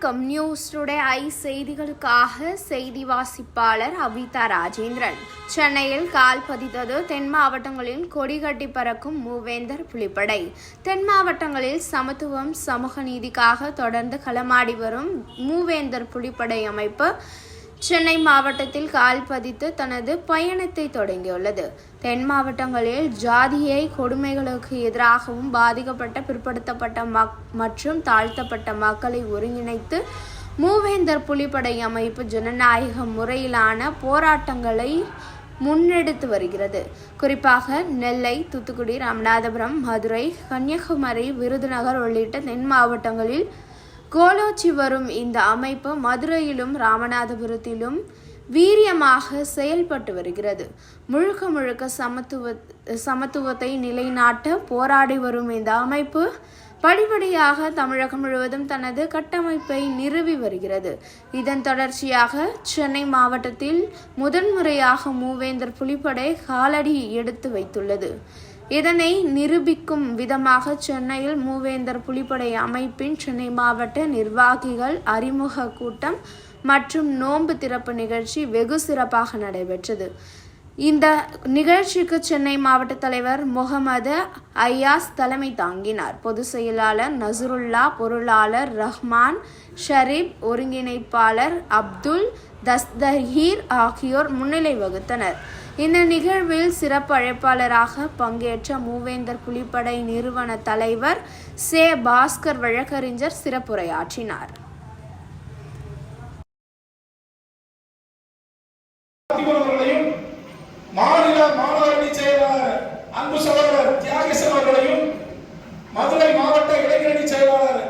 வணக்கம். News today I செய்திகளுக்காக செய்தி வாசிப்பாளர் அபிதா ராஜேந்திரன். சென்னையில் கால் பதித்தது தென் மாவட்டங்களில் கொடிகட்டி பறக்கும் மூவேந்தர் புலிப்படை. தென் மாவட்டங்களில் சமத்துவம் சமூக நீதிக்காக தொடர்ந்து களமாடி வரும் மூவேந்தர் புலிப்படை அமைப்பு சென்னை மாவட்டத்தில் கால் பதித்து தனது பயணத்தை தொடங்கியுள்ளது. தென் மாவட்டங்களில் ஜாதியை கொடுமைகளுக்கு எதிராகவும் பாதிக்கப்பட்ட பிற்படுத்தப்பட்ட மக் மற்றும் தாழ்த்தப்பட்ட மக்களை ஒருங்கிணைத்து மூவேந்தர் புலிப்படை அமைப்பு ஜனநாயக முறையிலான போராட்டங்களை முன்னெடுத்து வருகிறது. குறிப்பாக நெல்லை தூத்துக்குடி ராமநாதபுரம் மதுரை கன்னியாகுமரி விருதுநகர் உள்ளிட்ட தென் மாவட்டங்களில் கோலோச்சி வரும் இந்த அமைப்பு மதுரையிலும் ராமநாதபுரத்திலும் வீரியமாக செயல்பட்டு வருகிறது. முழுக்க முழுக்க சமத்துவ சமத்துவத்தை நிலைநாட்ட போராடி வரும் இந்த அமைப்பு படிப்படியாக தமிழகம் முழுவதும் தனது கட்டமைப்பை நிறுவி வருகிறது. இதன் தொடர்ச்சியாக சென்னை மாவட்டத்தில் முதன்முறையாக மூவேந்தர் புலிப்படை காலடி எடுத்து வைத்துள்ளது. இதனை நிரூபிக்கும் விதமாக சென்னையில் மூவேந்தர் புலிப்படை அமைப்பின் சென்னை மாவட்ட நிர்வாகிகள் அறிமுக கூட்டம் மற்றும் நோன்பு திறப்பு நிகழ்ச்சி வெகு சிறப்பாக நடைபெற்றது. இந்த நிகழ்ச்சிக்கு சென்னை மாவட்ட தலைவர் முகமது ஐயாஸ் தலைமை தாங்கினார். பொதுச் செயலாளர் நசருல்லா பொருளாளர் ரஹ்மான் ஷரீப் ஒருங்கிணைப்பாளர் அப்துல் தஸ்தஹீர் ஆகியோர் முன்னிலை வகுத்தனர். இந்த நிகழ்வில் சிறப்பு அழைப்பாளராக பங்கேற்ற மூவேந்தர் புலிப்படை நிறுவன தலைவர் சே. பாஸ்கர் வழக்கறிஞர் சிறப்புரையாற்றினார். பார்த்திபன் அன்பு சகோதரர் தியாகேசன் அவர்களையும் மதுரை மாவட்ட இளைஞரணி செயலாளர்